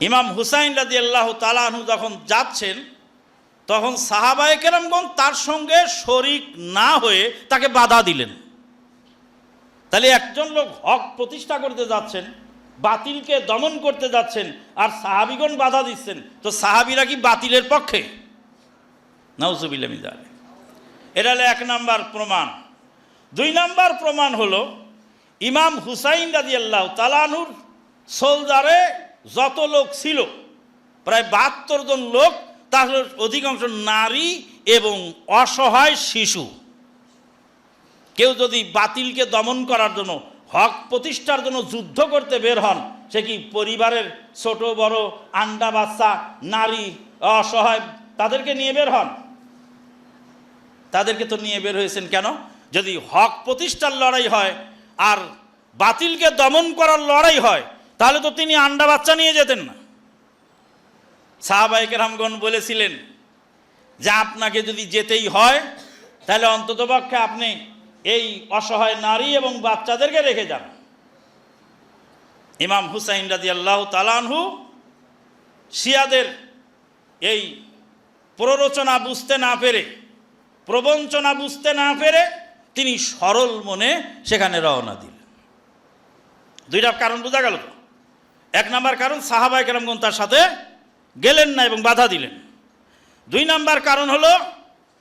ইমাম হুসাইন রাজি আল্লাহ তালাহু যখন যাচ্ছেন, তখন সাহাবায়ে কেরামগণ তার সঙ্গে শরিক না হয়ে তাকে বাধা দিলেন। তাহলে একজন লোক হক প্রতিষ্ঠা করতে যাচ্ছেন, বাতিলকে দমন করতে যাচ্ছেন, আর সাহাবিগণ বাধা দিচ্ছেন, তো সাহাবিরা কি বাতিলের পক্ষে? নাউজুবিল্লামিদার এটা হলো এক নাম্বার প্রমাণ। দুই নাম্বার প্রমাণ হলো, ইমাম হুসাইন রাজি আল্লাহ তালানুর সোলজারে যত লোক ছিল, প্রায় বাহাত্তর জন লোক তার অধিকাংশ নারী এবং অসহায় শিশু। কেউ যদি বাতিলকে দমন করার জন্য, হক প্রতিষ্ঠার জন্য যুদ্ধ করতে বের হন, সে কি পরিবারের ছোট, বড়, আন্ডা বাচ্চা, নারী, অসহায়, তাদেরকে নিয়ে বের হন? তাদেরকে তো নিয়ে বের হয়েছেন কেন? যদি হক প্রতিষ্ঠার লড়াই হয়, আর বাতিলকে দমন করার লড়াই হয় তাহলে তো তিনি আন্ডা বাচ্চা নিয়ে যেতেন না। সাহাবাইকে রামগণ বলেছিলেন যে আপনাকে যদি যেতেই হয়, তাহলে অন্ততপক্ষে আপনি এই অসহায় নারী এবং বাচ্চাদেরকে রেখে যান। ইমাম হুসাইন রাজি আল্লাহ তালানহু শিয়াদের এই প্ররোচনা বুঝতে না পেরে, প্রবঞ্চনা বুঝতে না পেরে তিনি সরল মনে সেখানে রওনা দিলেন। দুইটা কারণ বোঝা গেল তো? এক নাম্বার কারণ সাহাবাই কেরামগণ তার সাথে গেলেন না এবং বাধা দিলেন। দুই নাম্বার কারণ হলো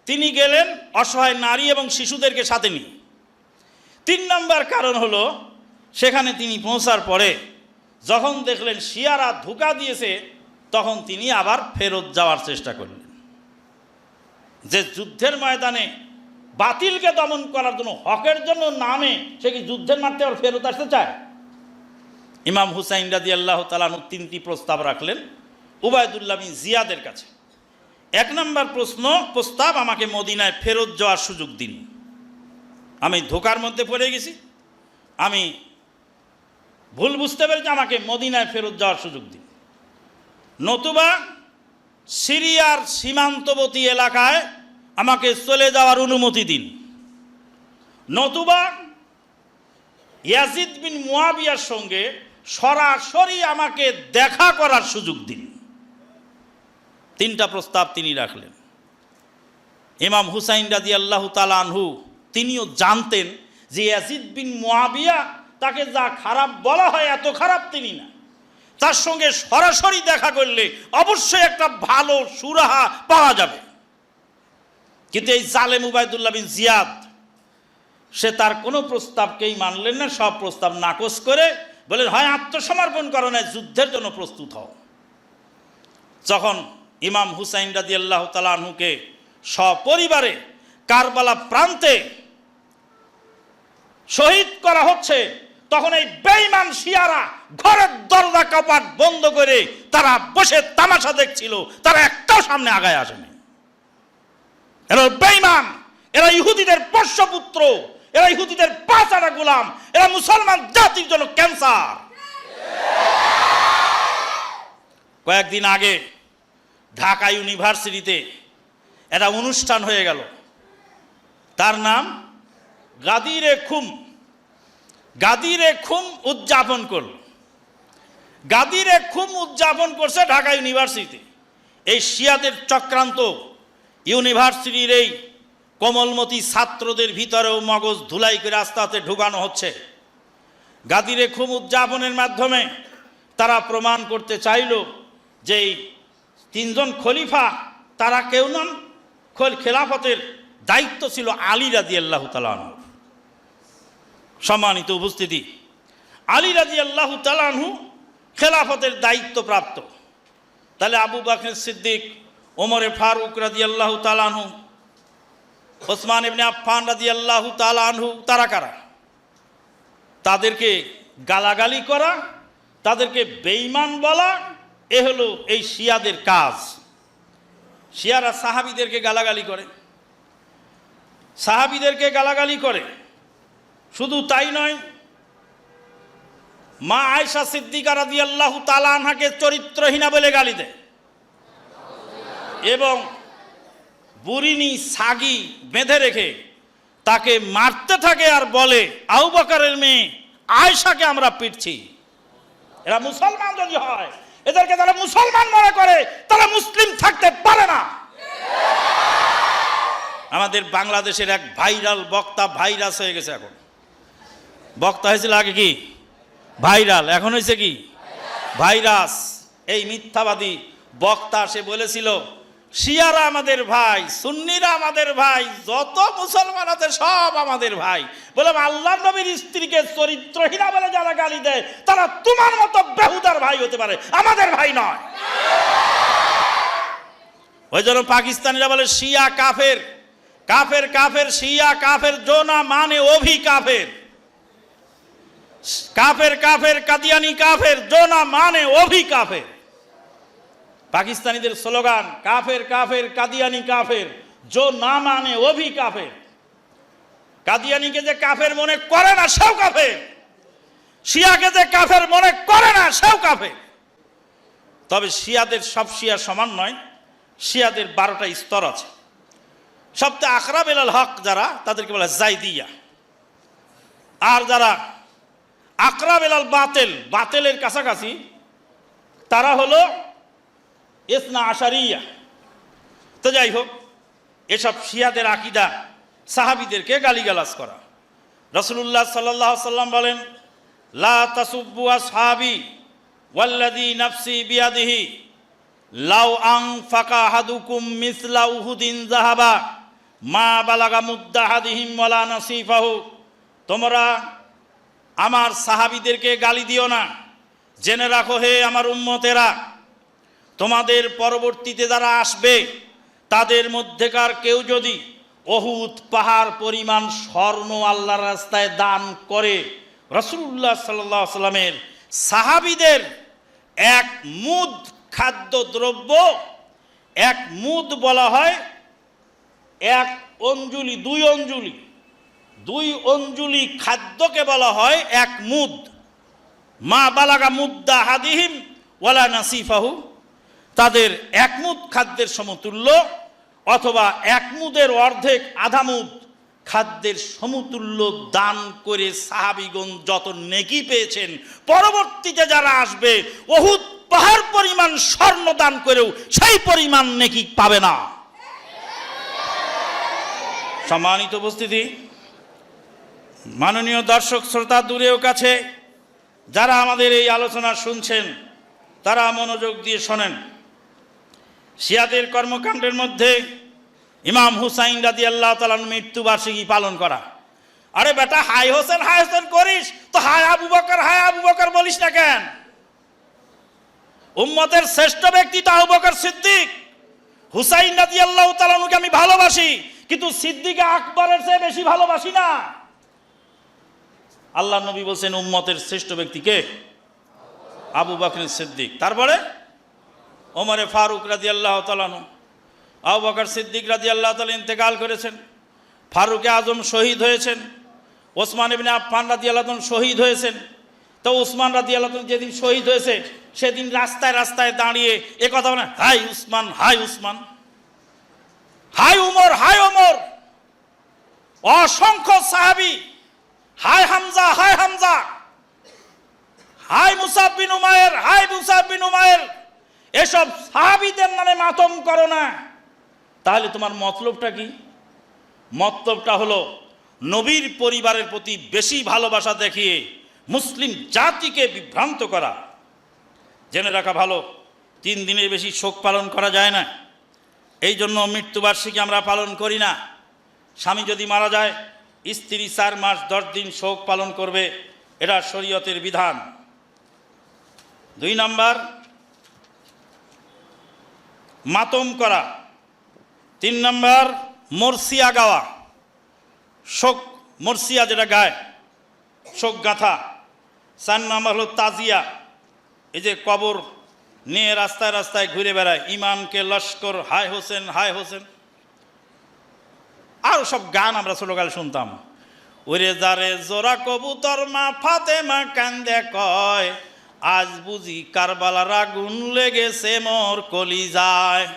তিনি গেলেন অসহায় নারী এবং শিশুদেরকে সাথে নিয়ে। তিন নাম্বার কারণ হলো সেখানে তিনি পৌঁছার পরে যখন দেখলেন শিয়ারা ধোকা দিয়েছে, তখন তিনি আবার ফেরত যাওয়ার চেষ্টা করলেন। যে যুদ্ধের ময়দানে বাতিলকে দমন করার জন্য হকের জন্য নামে সে কি যুদ্ধের মাঠে আবার ফেরত আসতে চায়? ইমাম হুসাইন রাজি আল্লাহ তালানু তিনটি প্রস্তাব রাখলেন, উবায়দুল্লাহ জিয়াদের কাছে। এক নম্বর প্রশ্ন, প্রস্তাব আমাকে মদিনায় ফেরত যাওয়ার সুযোগ দিন। আমি ধোকার মধ্যে পড়ে গেছি। আমি ভুল বুঝতে পেরেছি, আমাকে মদিনায় ফেরত যাওয়ার সুযোগ দিন। নতুবা সিরিয়ার সীমান্তবর্তী এলাকায় আমাকে চলে যাওয়ার অনুমতি দিন। নতুবা ইয়াজিদ বিন মুয়াবিয়ার সঙ্গে সরাসরি আমাকে দেখা করার সুযোগ দিন। তিনটা প্রস্তাব তিনি রাখলেন। ইমাম হুসাইন রাজি আল্লাহ তালানহু তিনিও জানতেন যে ইয়াজিদ বিন মুয়াবিয়া তাকে যা খারাপ বলা হয় এত খারাপ তিনি না। তার সঙ্গে সরাসরি দেখা করলে অবশ্যই একটা ভালো সুরাহা পাওয়া যাবে। কিন্তু এই জালেম উবায়দুল্লাহ বিন জিয়াদ, সে তার কোনো প্রস্তাবকেই মানলেন না, সব প্রস্তাব নাকচ করে বলেন হয়, আত্মসমর্পণ করো না, যুদ্ধের জন্য প্রস্তুত হও। যখন ইমাম হুসাইন রাজি আল্লাহ তালাহুকে সপরিবারে কারবালা প্রান্তে শহীদ করা হচ্ছে, তখন এই বেইমান শিয়ারা ঘরের দরজা কপাট বন্ধ করে তারা বসে তামাশা দেখছিল, তারা একটাও সামনে আগায় আসেনি। এরা বেইমান এরা ইহুদিদের পোষ্যপুত্র এরা ইহুদিদের পাঁচাটা গোলাম। এরা মুসলমান জাতির জন্য ক্যান্সার। কয়েকদিন আগে ঢাকা ইউনিভার্সিটিতে একটা অনুষ্ঠান হয়ে গেল। তার নাম গাদিরে খুম। গাদিরে খুম উদযাপন করল। গাদিরে খুম উদযাপন করছে ঢাকা ইউনিভার্সিটিতে। এই শিয়াদের চক্রান্ত ইউনিভার্সিটির এই কোমলমতি ছাত্রদের ভিতরেও মগজ ধুলাই করে আস্তে আস্তে ঢুকানো হচ্ছে। গাদিরে খুব উদযাপনের মাধ্যমে তারা প্রমাণ করতে চাইল যে তিনজন খলিফা তারা কেউ নন। খেলাফতের দায়িত্ব ছিল আলী রাজি আল্লাহ তালানহ সম্মানিত উপস্থিতি, আলী রাজি আল্লাহ তালানহু খেলাফতের দায়িত্ব প্রাপ্ত। তাহলে আবু বাকর সিদ্দিক, ওমরে ফারুক রাজি আল্লাহ তালানহু ওসমান ইবনে আফফান রাজি আল্লাহ তালানহু তারা কারা? তাদেরকে গালাগালি করা, তাদেরকে বেইমান বলা, এ হলো এই শিয়াদের কাজ। শিয়ারা সাহাবিদেরকে গালাগালি করে। সাহাবিদেরকে গালাগালি করে। শুধু তাই নয়, মা আয়সা সিদ্দিকা রাদি আল্লাহ তালানহাকে চরিত্রহীনা বলে গালি দেয়। এবং বুড়িনি সাগি বেঁধে রেখে তাকে মারতে থাকে আর বলে আউ বকারের মেয়ে আয়সাকে আমরা পিটছি। এরা মুসলমান যদি হয়, এদেরকে যারা মুসলমান মনে করে, তারা মুসলিম থাকতে পারে না। আমাদের বাংলাদেশের এক ভাইরাল বক্তা ভাইরাস হয়ে গেছে এখন। বক্তা হয়েছিল আগে কি? ভাইরাল, এখন হয়েছে কি? ভাইরাস। এই মিথ্যাবাদী বক্তা, সে বলেছিল শিয়ারা আমাদের ভাই, সুন্নিরা আমাদের ভাই, যত মুসলমান আছে সব আমাদের ভাই। বলে আল্লাহ নবীর স্ত্রীকে চরিত্রহীনা বলে যারা গালি দেয়, তারা তোমার মতো বেহুদার ভাই হতে পারে। আমাদের ভাই নয়। ওই জন্য পাকিস্তানিরা বলে, শিয়া কাফের। কাফের কাফের, শিয়া কাফের, জোনা মানে অভি কাফের। কাফের কাফের, কাদিয়ানি কাফের, জোনা মানে অভি কাফের। পাকিস্তানিদের স্লোগান, কাফের কাফের, কাদিয়ানি, কাফের। জো না মানে অভি কাফের। কাদিয়ানিকে যে কাফের মনে করে না, সেও কাফের। শিয়াকে যে কাফের মনে করে না, সেও কাফের। তবে শিয়াদের সব শিয়া সমান নয়, শিয়াদের বারোটা স্তর আছে। সবচেয়ে আখরাব এলাল হক যারা, তাদেরকে বলে জাইদিয়া। আর যারা আকরাব এলাল বাতেল, বাতেলের কাছাকাছি, তারা হলো ইসনা আশারিয়া। তো যাই হোক এসব শিয়াদের আকিদা সাহাবিদেরকে গালিগালাজ করা। রসুল্লাহ সাল্লাহ সাল্লাম বলেন, লা তাসুব্বু আসহাবি ওয়াল্লাযী নাফসি বিয়াদিহি, লাউ আং ফাকা হাদুকুম মিসলা উহুদিন জাহাবা মা বালাগা মুদ্দাহাদিহিম ওয়ালা নাসিফাহু। তোমরা আমার সাহাবিদেরকে গালি দিও না। জেনে রাখো হে আমার উম্মতেরা তোমাদের পরবর্তীতে যারা আসবে, তাদের মধ্যেকার কেউ যদি অহুত পাহাড় পরিমাণ স্বর্ণ আল্লাহর রাস্তায় দান করে রসুল্লাহ সাল্লাহ সাল্লামের সাহাবিদের এক মুদ খাদ্য দ্রব্য এক মুদ বলা হয়, এক অঞ্জুলি, দুই অঞ্জুলি দুই অঞ্জুলি খাদ্যকে বলা হয় এক মুদ। মা বালাগা মুদ্দা হাদিহিম ওয়ালা নাসিফাহু। তাদের এক মুদ খাদ্যের সমতুল্য অথবা একমুদের অর্ধেক আধামুদ খাদ্যের সমতুল্য দান করে সাহাবিগণ যত নেকি পেয়েছেন, পরবর্তীতে যারা আসবে অহুত পাহাড় পরিমাণ স্বর্ণ দান করেও সেই পরিমাণ নেকি পাবে না। সম্মানিত উপস্থিতি, মাননীয় দর্শক, শ্রোতা দূরেও কাছে, যারা আমাদের এই আলোচনা শুনছেন, তারা মনোযোগ দিয়ে শোনেন। শিয়াদের কর্মকাণ্ডের মধ্যে ইমাম হুসাইন রাদি আল্লাহ তালান মৃত্যুবার্ষিকী পালন করা। আরে বেটা, হাই হোসেন হাই হোসেন করিস। তো হায় আবু বকর হাই আবু বকর বলিস না কেন? উম্মতের শ্রেষ্ঠ ব্যক্তি তো আবু বকর সিদ্দিক। হুসাইন রাদি আল্লাহ তালানুকে আমি ভালোবাসি, কিন্তু সিদ্দিকে আকবরের চেয়ে বেশি ভালোবাসি না। আল্লাহ নবী বলছেন, উম্মতের শ্রেষ্ঠ ব্যক্তিকে আবু বকর সিদ্দিক। তারপরে? ওমরে ফারুক রাজি আল্লাহ তালানু আবু বকর সিদ্দিক রাজি আল্লাহ তালা ইন্তেকাল করেছেন, ফারুকে আজম শহীদ হয়েছেন, ওসমান ইবিন আফফান রাজি আল্লাহ শহীদ হয়েছেন। তো উসমান রাজি আল্লাহ যেদিন শহীদ হয়েছে, সেদিন রাস্তায় রাস্তায় দাঁড়িয়ে এ কথা বলে হাই উসমান হাই উসমান, হাই উমর, হাই ওমর, অসংখ্য সাহাবি, হাই হামজা হাই হামজা, হাই মুসাব বিন উমায়ের হাই মুসাব বিন উমায়ের এসব সাহাবিদের নামে মাতম করো না। তাহলে তোমার মতলবটা কি? মতলবটা হলো, নবীর পরিবারের প্রতি বেশি ভালোবাসা দেখিয়ে মুসলিম জাতিকে বিভ্রান্ত করা। জেনে রাখা ভালো, তিন দিনের বেশি শোক পালন করা যায় না। এই জন্য মৃত্যুবার্ষিকী আমরা পালন করি না। স্বামী যদি মারা যায়, স্ত্রী চার মাস দশ দিন শোক পালন করবে, এটা শরীয়তের বিধান। দুই নাম্বার মাতম করা। তিন নম্বর, মর্সিয়া গাওয়া। শোক, মর্সিয়া যেটা গায়, শোক গাথা। চার নাম্বার হলো তাজিয়া। এই যে কবর নিয়ে রাস্তায় রাস্তায় ঘুরে বেড়ায়, ইমামকে লস্কর, হায় হোসেন হায় হোসেন। আরও সব গান আমরা ছোটকালে শুনতাম। ওরে যারে জোরা কবুতর মা ফাতে মা কান্দে কয় আজ বুঝি কারবালার আগুন লেগেছে, মোর কলি যায়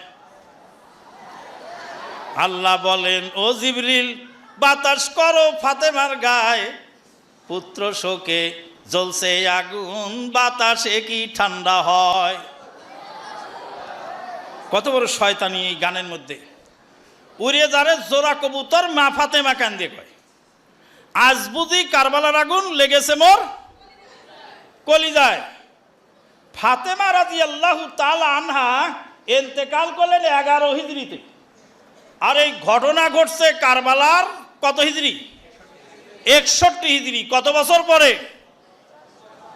আল্লাহ বলেন, ও জিবরিল, বাতাস করো ফাতেমার গায়ে। পুত্র শোকে জ্বলছে আগুন, বাতাসে কি ঠান্ডা হয়? কত বড় শয়তানি এই গানের মধ্যে। উড়িয়ে যারে জোড়া কবুতর, মা ফাতেমা কান্দে কয়, আজ বুঝি কারবালার আগুন লেগেছে মোর কলিজায়। ফাতেমা রাজি আল্লাহ আনহা এন্তেকাল করলেন এগারো হিজড়িতে। আর এই ঘটনা ঘটছে কারবালার কত হিজড়ি? একষট্টি হিজড়ি। কত বছর পরে?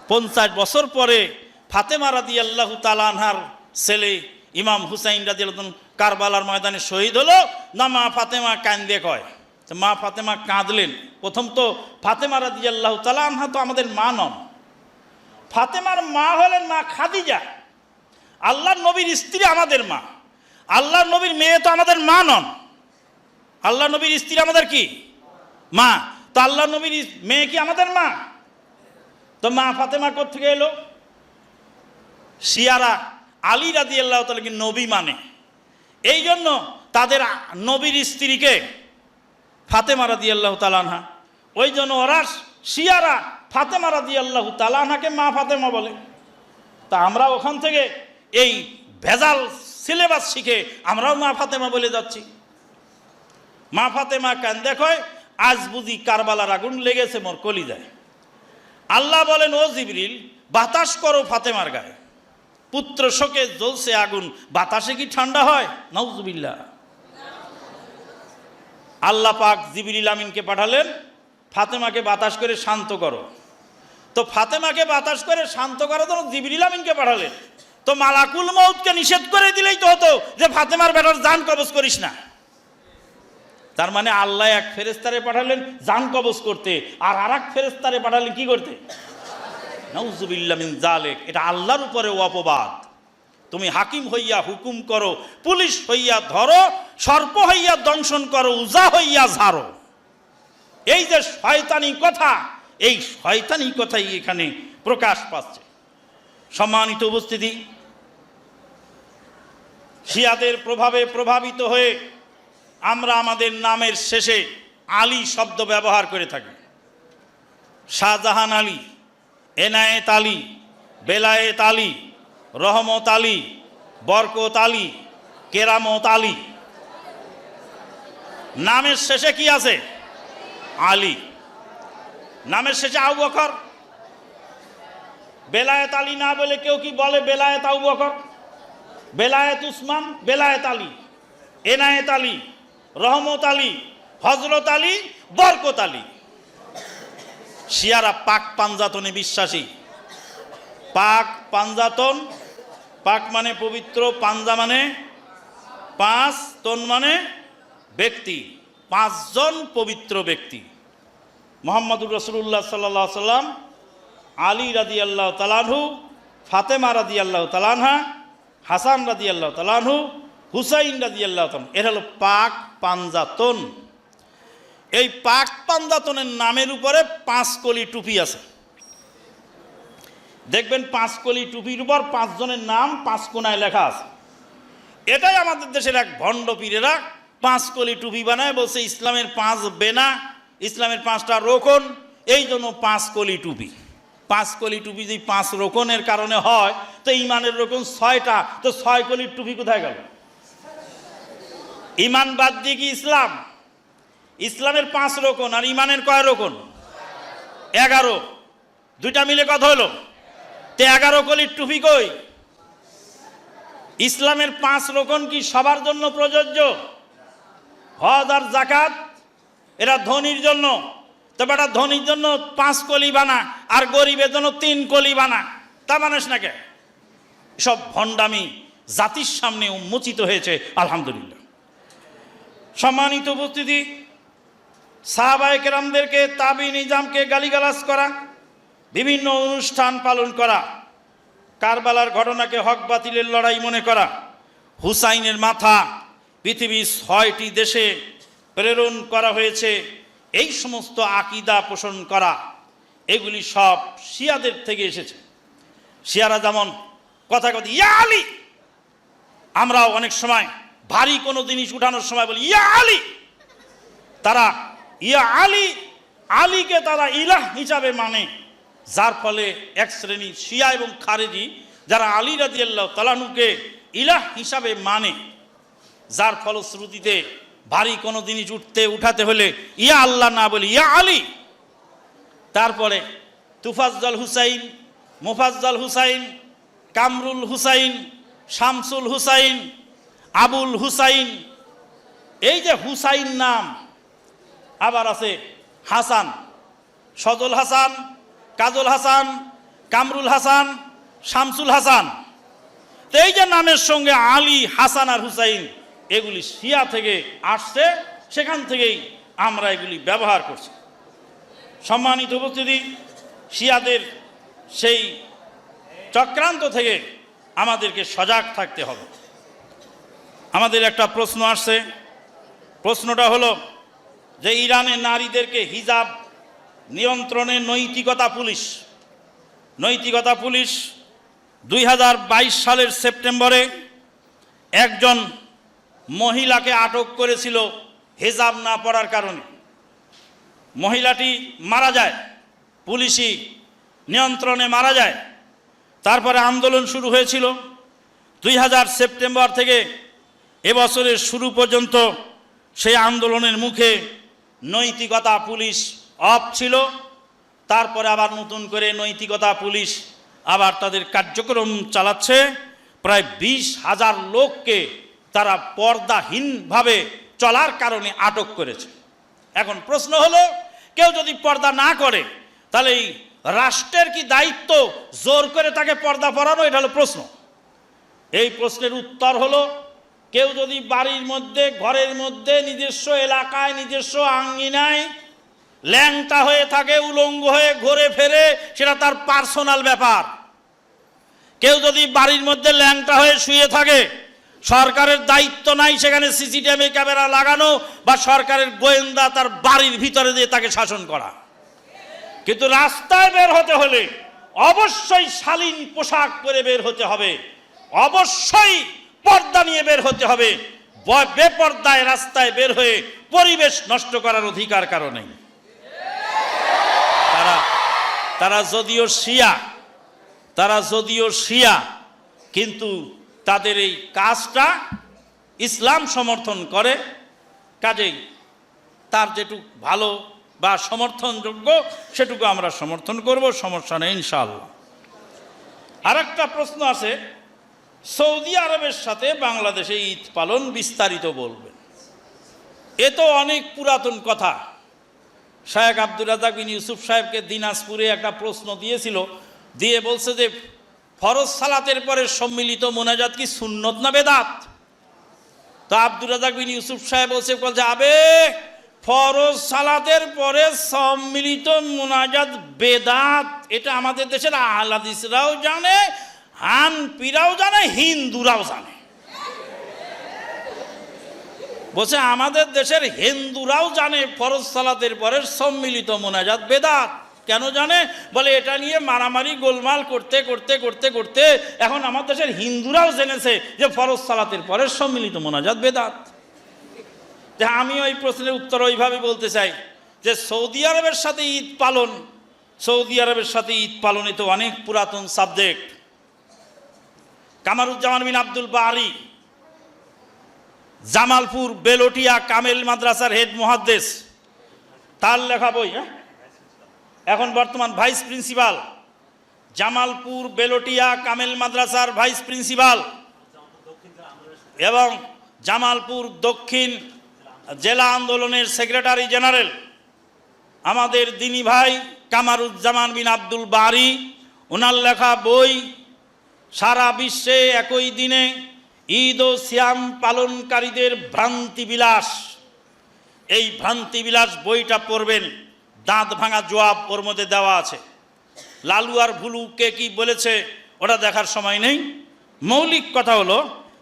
পঞ্চাশ বছর পরে ফাতেমা রাদি আল্লাহ তালানহার ছেলে ইমাম হুসাইন রাজি কারবালার ময়দানে শহীদ হলো। না, মা ফাতেমা কান্দে কয়? মা ফাতেমা কাঁদলেন। প্রথম তো ফাতেমা রাদি আল্লাহ তালানহা তো আমাদের মা নন। ফাতেমার মা হলেন মা খাদিজা। আল্লাহর নবীর স্ত্রী আমাদের মা। আল্লাহর নবীর মেয়ে তো আমাদের মা নন। আল্লাহ নবীর স্ত্রী আমাদের কি? মা। তো আল্লাহ নবীর মেয়ে কি আমাদের মা? তো মা ফাতেমা থেকে এলো? শিয়ারা আলী রাদি আল্লাহ তালাকে নবী মানে। এই জন্য তাদের নবীর স্ত্রীকে ফাতেমা রাদি আল্লাহ তালানহা ওই জন্য ওরা শিয়ারা ফাতেমা রাদি আল্লাহ তালানহাকে মা ফাতেমা বলে। তা আমরা ওখান থেকে এই ভেজাল সিলেবাস শিখে আমরাও মা ফাতেমা বলে যাচ্ছি। মা ফাতেমা কেন দেখয় আজ বুঝি কারবালার আগুন লেগেছে, মোর কলিজায়। আল্লাহ বলেন, ও জিবরিল, বাতাস করো ফাতেমার গায়ে। পুত্র শোকে জ্বলছে আগুন, বাতাসে কি ঠান্ডা হয়? নজবিল্লা আল্লাহ পাক জিবরিল আমিনকে পাঠালেন, ফাতেমাকে বাতাস করে শান্ত করো। তো ফাতেমাকে বাতাস করে শান্ত করার জন্য জিবরিল আমিনকে পাঠালেন। তো মালাকুল মৌতকে নিষেধ করে দিলেই তো হতো যে ফাতেমার বেটার জান কবজ করিস না। তার মানে আল্লাহ এক ফেরেস্তারে পাঠালেন জান কবজ করতে, আর আর এক ফেরেস্তারে পাঠালেন কি করতে? জালেক এটা আল্লাহর উপরে অপবাদ। তুমি হাকিম হইয়া হুকুম করো, পুলিশ হইয়া ধরো, সর্প হইয়া দংশন করো, উজা হইয়া ঝাড়ো। এই যে শয়তানি কথা এই শয়তানি কথাই এখানে প্রকাশ পাচ্ছে। সম্মানিত উপস্থিতি, শিয়াদের প্রভাবে প্রভাবিত হয়ে আমরা আমাদের নামের শেষে আলী শব্দ ব্যবহার করে থাকি। শাহজাহান আলী, এনায়েত আলী, বেলায়েত আলী, রহমত আলী, বরকত আলী, কেরামত আলী। নামের শেষে কি আছে? আলী। নামের শেষে আবু বকর। বেলায়েত আলী না বলে কেউ কি বলে বেলায়েত আবু বকর? বেলায়েত উসমান, বেলায়েত আলী, এনায়েত আলী, রহমত আলী হজরত আলী, বরকত আলী। শিয়ারা পাক পাঞ্জাতনে বিশ্বাসী। পাক পাঞ্জাতন পাক মানে পবিত্র পাঞ্জা মানে পাঁচ, তন মানে ব্যক্তি, পাঁচজন পবিত্র ব্যক্তি। মোহাম্মদুর রসুল্লাহ সাল্লাহ সাল্লাম, আলী রাদি আল্লাহ তালানহু ফাতেমা রাদি আল্লাহ তালানহা হাসান রাদি আল্লাহ তালানহু হুসাইন রাদি আল্লাহ তালান এর হলো পাক পাঞ্জাতন। এই পাক পাঞ্জাতনের নামের উপরে পাঁচ কলি টুপি আছে। দেখবেন পাঁচ কলি টুপির উপর পাঁচজনের নাম পাঁচ কোনায় লেখা আছে। এটাই আমাদের দেশের এক ভণ্ড পীরেরা পাঁচ কলি টুপি বানায়, বলছে ইসলামের পাঁচ বেনা ইসলামের পাঁচটা রোকন, এই জন্য পাঁচ কলি টুপি। পাঁচ কলি টুপি যদি পাঁচ রোকনের কারণে হয়, তো ইমানের রোকন ছয়টা, তো ছয় কলির টুপি কোথায় গেল? ইমান বাদ দিয়ে কি ইসলাম? ইসলামের পাঁচ রোকন আর ইমানের কয় রোকন? এগারো। দুইটা মিলে কথা হলো? তে এগারো কলির টুপি কই? ইসলামের পাঁচ রোকন কি সবার জন্য প্রযোজ্য? হজ আর জাকাত এরা ধনির জন্য। তবে এটা ধনির জন্য পাঁচ কলি বানা, আর গরিবের জন্য তিন কলি বানা। তা মানুষ নাকি? সব ভণ্ডামি জাতির সামনে উন্মোচিত হয়েছে, আলহামদুলিল্লাহ। সম্মানিত উপস্থিতি, সাহাবায় কেরামদেরকে তাবি নিজামকে গালিগালাজ করা, বিভিন্ন অনুষ্ঠান পালন করা, কারবালার ঘটনাকে হক বাতিলের লড়াই মনে করা, হুসাইনের মাথা, পৃথিবীর ছয়টি দেশে প্রেরণ করা হয়েছে। এই সমস্ত আকিদা পোষণ করা, এগুলি সব শিয়াদের থেকে এসেছে। শিয়ারা যেমন কথা কথা ইয়া আলী! আমরাও অনেক সময় ভারী কোনো জিনিস উঠানোর সময় বলি, ইয়া আলী! তারা, ইয়া আলী! আলীকে তারা ইলাহ হিসাবে মানে। যার ফলে এক শ্রেণি শিয়া এবং খারেজি, যারা আলী রাজি আল্লাহ তালানুকে ইলাহ হিসাবে মানে যার ফলশ্রুতিতে ভারী কোনো জিনিস উঠতে, উঠাতে হলে ইয়া আল্লাহ না বলি, ইয়া আলী। তারপরে তুফাজ্জল হুসাইন, মুফাজ্জল হুসাইন, কামরুল হুসাইন, শামসুল হুসাইন, আবুল হুসাইন। এই যে হুসাইন নাম, আবার আছে হাসান, সজল হাসান, কাজল হাসান, কামরুল হাসান, শামসুল হাসান। তো এই যে নামের সঙ্গে আলী, হাসান আর হুসাইন এগুলি শিয়া থেকে আসছে, সেখান থেকেই আমরা এগুলি ব্যবহার করছি। সম্মানিত উপস্থিতি, শিয়াদের সেই চক্রান্ত থেকে আমাদেরকে সজাগ থাকতে হবে। আমাদের একটা প্রশ্ন আসছে। প্রশ্নটা হলো যে ইরানের নারীদেরকে হিজাব নিয়ন্ত্রণে নৈতিকতা পুলিশ নৈতিকতা পুলিশ দুই হাজার বাইশ সালের সেপ্টেম্বরে একজন মহিলাকে আটক করেছিল হেজাব না পড়ার কারণে। মহিলাটি মারা যায়, পুলিশি নিয়ন্ত্রণে মারা যায়। তারপরে আন্দোলন শুরু হয়েছিল। দুই হাজার সেপ্টেম্বর থেকে এবছরের শুরু পর্যন্ত সেই আন্দোলনের মুখে নৈতিকতা পুলিশ অফ ছিল। তারপরে আবার নতুন করে নৈতিকতা পুলিশ আবার তাদের কার্যক্রম চালাচ্ছে। প্রায় বিশ হাজার লোককে তারা পর্দাহীনভাবে চলার কারণে আটক করেছে। এখন প্রশ্ন হলো, কেউ যদি পর্দা না করে, তাহলে এই রাষ্ট্রের কি দায়িত্ব জোর করে তাকে পর্দা পরানো? এটা হলো প্রশ্ন। এই প্রশ্নের উত্তর হলো, কেউ যদি বাড়ির মধ্যে, ঘরের মধ্যে, নিজস্ব এলাকায়, নিজস্ব আঙ্গিনায় ল্যাংটা হয়ে থাকে, উলঙ্গ হয়ে ঘুরে ফেরে, সেটা তার পার্সোনাল ব্যাপার। কেউ যদি বাড়ির মধ্যে ল্যাংটা হয়ে শুয়ে থাকে সরকারের দায়িত্ব নাই সেখানে সিসিটিভি ক্যামেরা লাগানো বা সরকারের গোয়েন্দা তার বাড়ির ভিতরে দিয়ে তাকে শাসন করা। কিন্তু রাস্তায় বের হতে হলে অবশ্যই শালীন পোশাক পরে বের হতে হবে। অবশ্যই পর্দা নিয়ে বের হতে হবে। বেপর্দায় রাস্তায় বের হয়ে পরিবেশ নষ্ট করার অধিকার কারণে তারা তারা যদিও শিয়া, তারা যদিও শিয়া, কিন্তু তাদের এই কাজটা ইসলাম সমর্থন করে। কাজেই তার যেটুক ভালো বা সমর্থনযোগ্য, সেটুকু আমরা সমর্থন করব, সমস্যা নেই ইনশাআল্লাহ। আর একটা প্রশ্ন আছে, সৌদি আরবের সাথে বাংলাদেশে ঈদ পালন বিস্তারিত বলবেন। এ তো অনেক পুরাতন কথা। শায়েক আব্দুর রাজাক বিন ইউসুফ সাহেবকে দিনাজপুরে একটা প্রশ্ন দিয়েছিল, দিয়ে বলছে যে ফরজ সালাতের পরে সম্মিলিত মোনাজাত কি সুন্নত না বেদাত? তো আব্দুর রাজাক বিন ইউসুফ সাহেব বলছে আবে, ফরজ সালাতের পরে সম্মিলিত মোনাজাত বেদাত, এটা আমাদের দেশের আহলাদিসরাও জানে হান হানপিরাও জানে, হিন্দুরাও জানে। বলছে, আমাদের দেশের হিন্দুরাও জানে ফরজ সালাতের পরে সম্মিলিত মোনাজাত বেদাত। কেন জানে? বলে, এটা নিয়ে মারামারি, গোলমাল করতে করতে করতে করতে এখন আমার দেশের হিন্দুরাও জেনেছে যে ফরজ সালাতের পরে সম্মিলিত মোনাজাত বেদাত। যে আমি ওই প্রশ্নের উত্তর ওইভাবে বলতে চাই যে সৌদি আরবের সাথে ঈদ পালন, সৌদি আরবের সাথে ঈদ পালনে তো অনেক পুরাতন সাবজেক্ট। কামারুজ্জামান বিন আব্দুল বারি, জামালপুর, বেলোটিয়া, কামেল মাদ্রাসার হেড মহাদ্দেশ তার লেখা বই হ্যাঁ? এখন বর্তমান ভাইস প্রিন্সিপাল, জামালপুর, বেলোটিয়া, কামেল মাদ্রাসার ভাইস প্রিন্সিপাল এবং জামালপুর দক্ষিণ জেলা আন্দোলনের সেক্রেটারি জেনারেল, আমাদের দিনী ভাই কামারুজ্জামান বিন আব্দুল বারি ওনার লেখা বই সারা বিশ্বে একই দিনে ঈদ ও সিয়াম পালনকারীদের ভ্রান্তি বিলাস এই ভ্রান্তি বিলাস বইটা পড়বেন। দাঁত ভাঙা জবাব ওর মধ্যে দেওয়া আছে। লালু আর ভুলু কে কি বলেছে, ওটা দেখার সময় নেই। মৌলিক কথা হলো,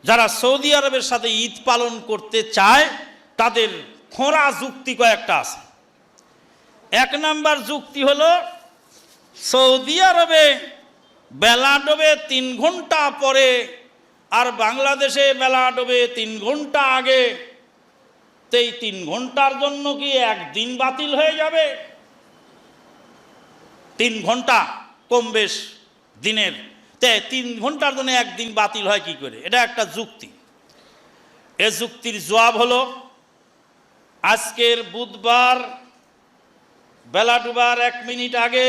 যারা সৌদি আরবের সাথে ঈদ পালন করতে চায়, তাদের খোঁড়া যুক্তি কয়েকটা আছে। এক নাম্বার যুক্তি হলো, সৌদি আরবে বেলা ডোবে তিন ঘণ্টা পরে আর বাংলাদেশে বেলা ডোবে তিন ঘণ্টা আগে। তো এই তিন ঘণ্টার জন্য কি একদিন বাতিল হয়ে যাবে? তিন ঘণ্টা কম বেশ দিনের। তে তিন ঘণ্টার জন্য একদিন বাতিল হয় কি করে? এটা একটা যুক্তি। এ যুক্তির জবাব হলো, আজকের বুধবার বেলা ডুবার এক মিনিট আগে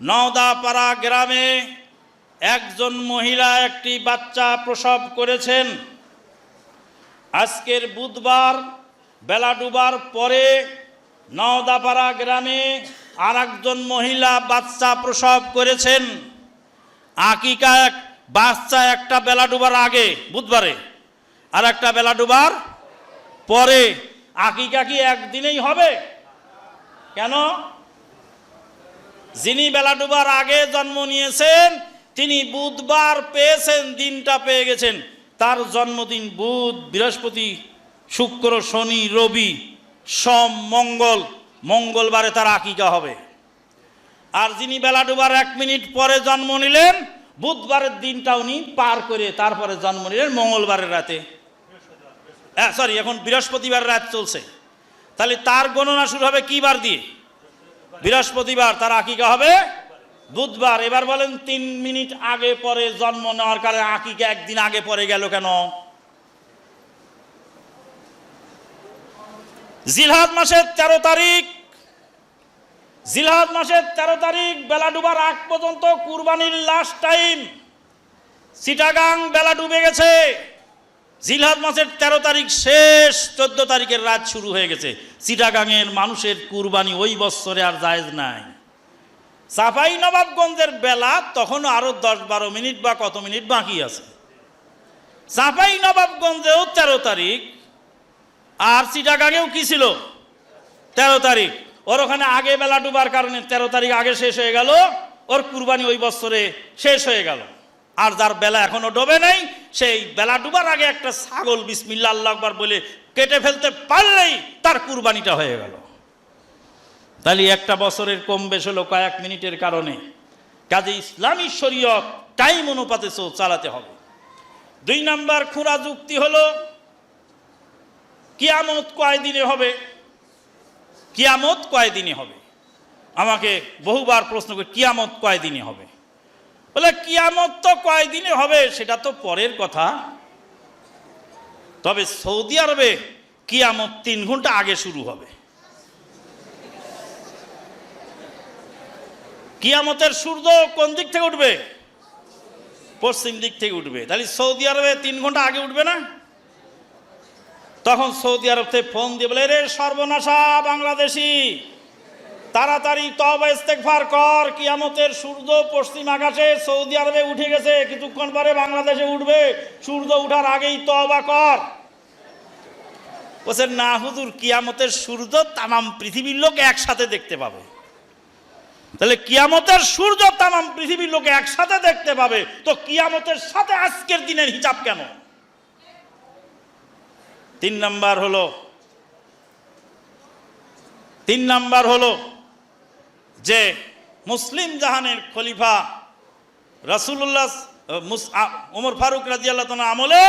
নওদাপাড়া গ্রামে একজন মহিলা একটি বাচ্চা প্রসব করেছেন। আজকের বুধবার বেলা ডুবার পরে নওদাপাড়া গ্রামে আর একজন মহিলা বাচ্চা প্রসব করেছেন। আকিকা এক বাচ্চা একটা বেলা ডুবার আগে, বুধবারে, আর একটা বেলা ডুবার পরে। আকিকা কি একদিনেই হবে? কেন? যিনি বেলা ডুবার আগে জন্ম নিয়েছেন, তিনি বুধবার পেয়েছেন, দিনটা পেয়ে গেছেন। তার জন্মদিন বুধ, বৃহস্পতি, শুক্র, শনি, রবি, সোম, মঙ্গল। মঙ্গলবারে তার আকিকা হবে। আর যিনি বেলা ডুবার এক মিনিট পরে জন্ম নিলেন, বুধবারের দিনটা উনি পার করে তারপরে জন্ম নিলেন মঙ্গলবারের রাতে। হ্যাঁ সরি এখন বৃহস্পতিবার রাত চলছে। তাহলে তার গণনা শুরু হবে কি বার দিয়ে? বৃহস্পতিবার, তার আকিকা হবে বুধবার। এবার বলেন তিন মিনিট আগে পরে জন্ম নেওয়ার কারণে আকিকা একদিন আগে পরে গেল কেন? জিলহাদ মাসের তেরো তারিখ। জিলহাদ মাসের তেরো তারিখ, বেলা ডুবার আগ পর্যন্ত কুরবানির লাস্ট টাইম সিটাগাং বেলা ডুবে গেছে। জিলহাদ মাসের তেরো তারিখ শেষ, চোদ্দ তারিখের রাত শুরু হয়ে গেছে। চিটাগাংয়ের মানুষের কুরবানি ওই বৎসরে আর জায়েজ নাই। সাফাই নবাবগঞ্জের বেলা তখন আরও দশ বারো মিনিট বা কত মিনিট বাকি আছে। সাফাই নবাবগঞ্জেও তেরো তারিখ আর চিটাগাংয়েও কি ছিল? তেরো তারিখ। ওর ওখানে আগে বেলা ডুবার কারণে তেরো তারিখ আগে শেষ হয়ে গেল। ওর কুরবানি ওই বছরে শেষ হয়ে গেল। আর যার বেলা এখনও ডোবে নাই, সেই বেলা ডুবার আগে একটা ছাগল বিসমিল্লা আল্লাহ বলে কেটে ফেলতে পারলেই তার কুরবানিটা হয়ে গেল। তাহলে একটা বছরের কম বেশ হলো কয়েক মিনিটের কারণে। কাজে ইসলামী শরীয়ত টাইম অনুপাতে চালাতে হবে। দুই নাম্বার খুঁড়া যুক্তি হলো কিয়ামত কয় দিনে হবে? কিয়ামত কয় দিনে হবে? আমাকে বহুবার প্রশ্ন করে, কিয়ামত কয় দিনে হবে? বলে, কিয়ামত তো কয় দিনে হবে, সেটা তো পরের কথা। তবে সৌদি আরবে কিয়ামত তিন ঘণ্টা আগে শুরু হবে। কিয়ামতের সূর্য কোন দিক থেকে উঠবে? পশ্চিম দিক থেকে উঠবে। তাহলে সৌদি আরবে তিন ঘণ্টা আগে উঠবে না? তখন সৌদি আরব থেকে ফোন দিয়ে বলে রে সর্বনাশা বাংলাদেশি, তাড়াতাড়ি তবা ইস্তেকফার কর, কিয়ামতের সূর্য পশ্চিম আকাশে সৌদি আরবে উঠে গেছে, কিছুক্ষণ পরে বাংলাদেশে উঠবে, সূর্য উঠার আগেই তবা কর। বলছে না হুজুর, কিয়ামতের সূর্য তামাম পৃথিবীর লোক একসাথে দেখতে পাবে। তাহলে কিয়ামতের সূর্য তামাম পৃথিবীর লোক একসাথে দেখতে পাবে। তো কিয়ামতের সাথে আজকের দিনের হিসাব কেন? তিন নাম্বার হলো, তিন নাম্বার হলো যে মুসলিম জাহানের খলিফা রাসুল্লাহ ওমর ফারুক রাজিয়াল্লাহ আমলে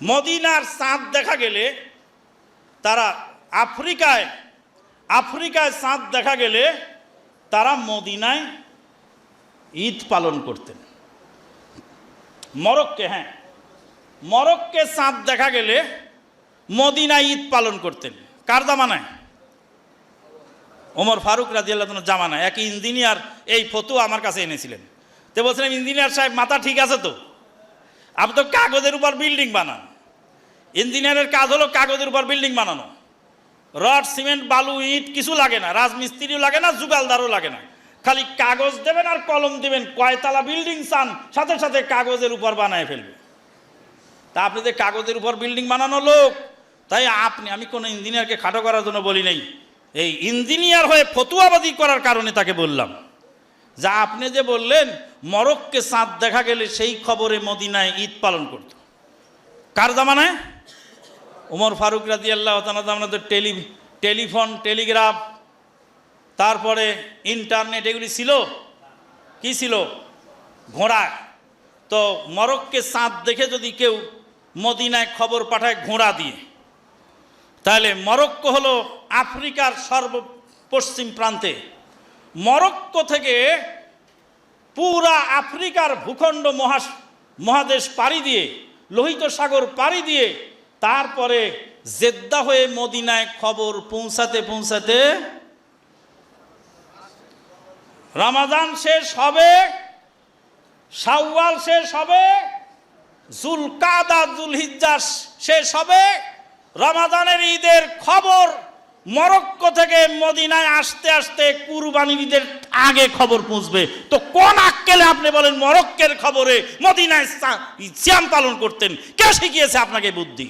মদিনার চাঁদ দেখা গেলে, তারা আফ্রিকায় আফ্রিকায় চাঁদ দেখা গেলে তারা মদিনায় ঈদ পালন করতেন। মরক্কে হ্যাঁ। মরক্কে চাঁদ দেখা গেলে মদিনা ঈদ পালন করতেন। কার জামানায়? ওমর ফারুক রাজিয়াল্লাহ জামানায়। এক ইঞ্জিনিয়ার এই ফটো আমার কাছে এনেছিলেন। তো বলছিলাম, ইঞ্জিনিয়ার সাহেব, মাথা ঠিক আছে তো? আপনি তো কাগজের উপর বিল্ডিং বানান। ইঞ্জিনিয়ারের কাজ হলো কাগজের উপর বিল্ডিং বানানো। রড, সিমেন্ট, বালু, ইট কিছু লাগে না, রাজমিস্ত্রিও লাগে না, যুগালদারও লাগে না। খালি কাগজ দেবেন আর কলম দেবেন, কয়তলা বিল্ডিং চান, সাথে সাথে কাগজের উপর বানায় ফেলবে তা আপনি যে কাগজের উপর বিল্ডিং বানানো লোক। তাই আপনি, আমি কোনো ইঞ্জিনিয়ারকে খাটো করার জন্য বলি নাই। এই ইঞ্জিনিয়ার হয়ে ফতুয়াবাদি করার কারণে তাকে বললাম। যা আপনি যে বললেন মরক্কে চাঁদ দেখা গেলে সেই খবরে মদিনায় ঈদ পালন করত। কার জামানায়? উমর ফারুক রাজি আল্লাহ আমাদের টেলি, টেলিফোন, টেলিগ্রাফ, তারপরে ইন্টারনেট, এগুলি ছিল? কি ছিল? ঘোড়া। তো মরক্কে চাঁদ দেখে যদি কেউ মদিনায় খবর পাঠায় ঘোড়া দিয়ে। তাহলে মরক্কো হলো আফ্রিকার সর্ব পশ্চিম প্রান্তে। মরক্কো থেকে পুরা আফ্রিকার ভূখণ্ড মহাস মহাদেশ পাড়ি দিয়ে, লোহিত সাগর পাড়ি দিয়ে, তারপরে জেদ্দা হয়ে মদিনায় খবর পৌঁছাতে পৌঁছাতে রামাদান শেষ হবে, শাওয়াল শেষ হবে জুলকাদা, জুলহিজ্জা শেষ হবে। রমাদানের ঈদের খবর মরক্কো থেকে মদিনায় আসতে আসতে কুরবানির ঈদের আগে খবর পৌঁছবে। তো কোন আক্কেলে আপনি বলেন মরক্কের খবরে মদিনায় সা- সিয়াম পালন করতেন? কে শিখিয়েছে আপনাকে বুদ্ধি?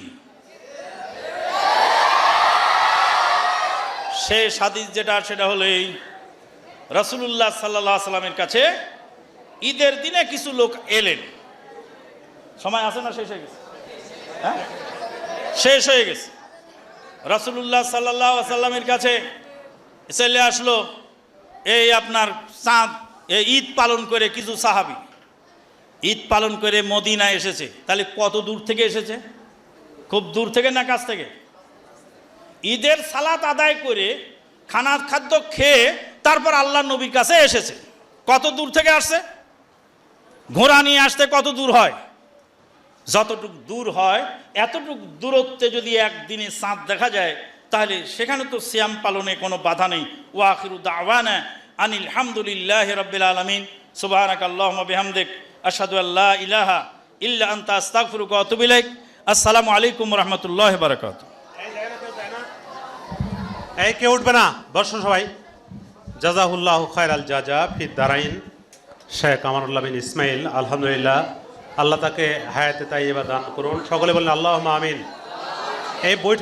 শেষ হাদিস যেটা, সেটা হলো এই রসুল্লাহ সাল্লাহ সাল্লামের কাছে ঈদের দিনে কিছু লোক এলেন। সময় আছে না শেষ হয়ে গেছে? হ্যাঁ? শেষ হয়ে গেছে। রসুল্লাহ সাল্লাহ সাল্লামের কাছে চলে আসলো, এই আপনার চাঁদ, এই ঈদ পালন করে কিছু সাহাবি। ঈদ পালন করে মদিনায় এসেছে। তাহলে কত দূর থেকে এসেছে? খুব দূর থেকে না কাছ থেকে? ঈদের সালাত আদায় করে খানা খাদ্য খেয়ে তারপর আল্লাহ নবীর কাছে এসেছে। কত দূর থেকে আসছে? ঘোড়া নিয়ে আসতে কত দূর হয়? যতটুক দূর হয়, এতটুক দূরত্বে যদি একদিনে চাঁদ দেখা যায়, তাহলে সেখানে তো শ্যাম পালনে কোনো বাধা নেই। ওয়াখিরু দাওয়ানা আনিল হামদুলিল্লাহ রব্বিল আলমিন। সুবাহানাক আল্লাহ আসাদু আল্লাহ ইলাহা ইল্লা আন্তা আতুবু ইলাইক। আসসালামু আলাইকুম রহমতুল্লাহ বারাকাতুহু। এই কেউ উঠবে না? বর্ষ সবাই। জাজাহুল্লাহ খায়র আল জাজা ফিদ দারাইন শেখ আমানুল্লাহ বিন ইসমাইল, আলহামদুলিল্লাহ। আল্লাহ তাকে হায়াতে তাই এবার দান করুন। সকলে বললেন আল্লাহ আমিন। এই বৈঠক